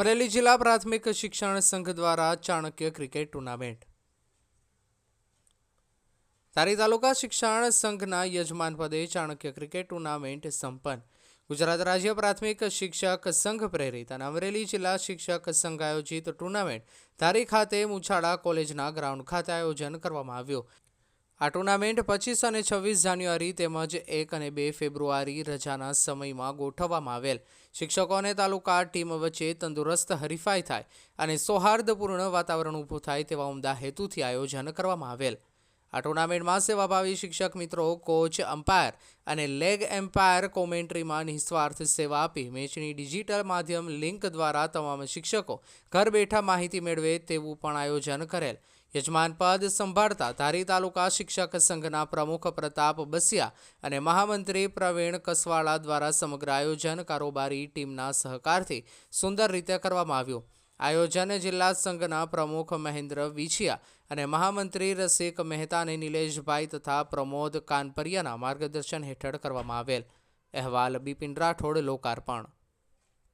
અમરેલી જિલ્લા પ્રાથમિક શિક્ષણ સંઘ દ્વારા ચાણક્ય ક્રિકેટ ટુર્નામેન્ટ. તારી તાલુકા શિક્ષણ સંઘના યજમાન પદે ચાણક્ય ક્રિકેટ ટુર્નામેન્ટ સંપન્ન. ગુજરાત રાજ્ય પ્રાથમિક શિક્ષક સંઘ પ્રેરિત અને અમરેલી જિલ્લા શિક્ષક સંઘ આયોજિત ટુર્નામેન્ટ ધારી ખાતે મુછાડા કોલેજના ગ્રાઉન્ડ ખાતે આયોજન કરવામાં આવ્યું. આ ટુર્નામેન્ટ પચીસ અને છવ્વીસ જાન્યુઆરી તેમજ એક અને બે ફેબ્રુઆરી રજાના સમયમાં ગોઠવવામાં આવેલ. શિક્ષકો અને તાલુકા ટીમ વચ્ચે તંદુરસ્ત હરીફાઈ થાય અને સૌહાર્દપૂર્ણ વાતાવરણ ઊભું થાય તેવા ઉમદા હેતુથી આયોજન કરવામાં આવેલ. આ ટુર્નામેન્ટમાં સેવાભાવી શિક્ષક મિત્રો, કોચ અમ્પાયર અને લેગ એમ્પાયર કોમેન્ટ્રીમાં નિસ્વાર્થ સેવા આપી. મેચની ડિજિટલ માધ્યમ લિંક દ્વારા તમામ શિક્ષકો ઘર બેઠા માહિતી મેળવે તેવું પણ આયોજન કરેલ. યજમાન પદ સંભાળતા ધારી તાલુકા શિક્ષક સંઘના પ્રમુખ પ્રતાપ બસિયા અને મહામંત્રી પ્રવીણ કસવાળા દ્વારા સમગ્ર આયોજન કારોબારી ટીમના સહકારથી સુંદર રીતે કરવામાં આવ્યું. આયોજન જિલ્લા સંઘના પ્રમુખ મહેન્દ્ર વિછિયા અને મહામંત્રી રસિક મહેતા અને નિલેશભાઈ તથા પ્રમોદ કાનપરિયાના માર્ગદર્શન હેઠળ કરવામાં આવેલ. અહેવાલ બિપિન રાઠોડ, લોકાર્પણ.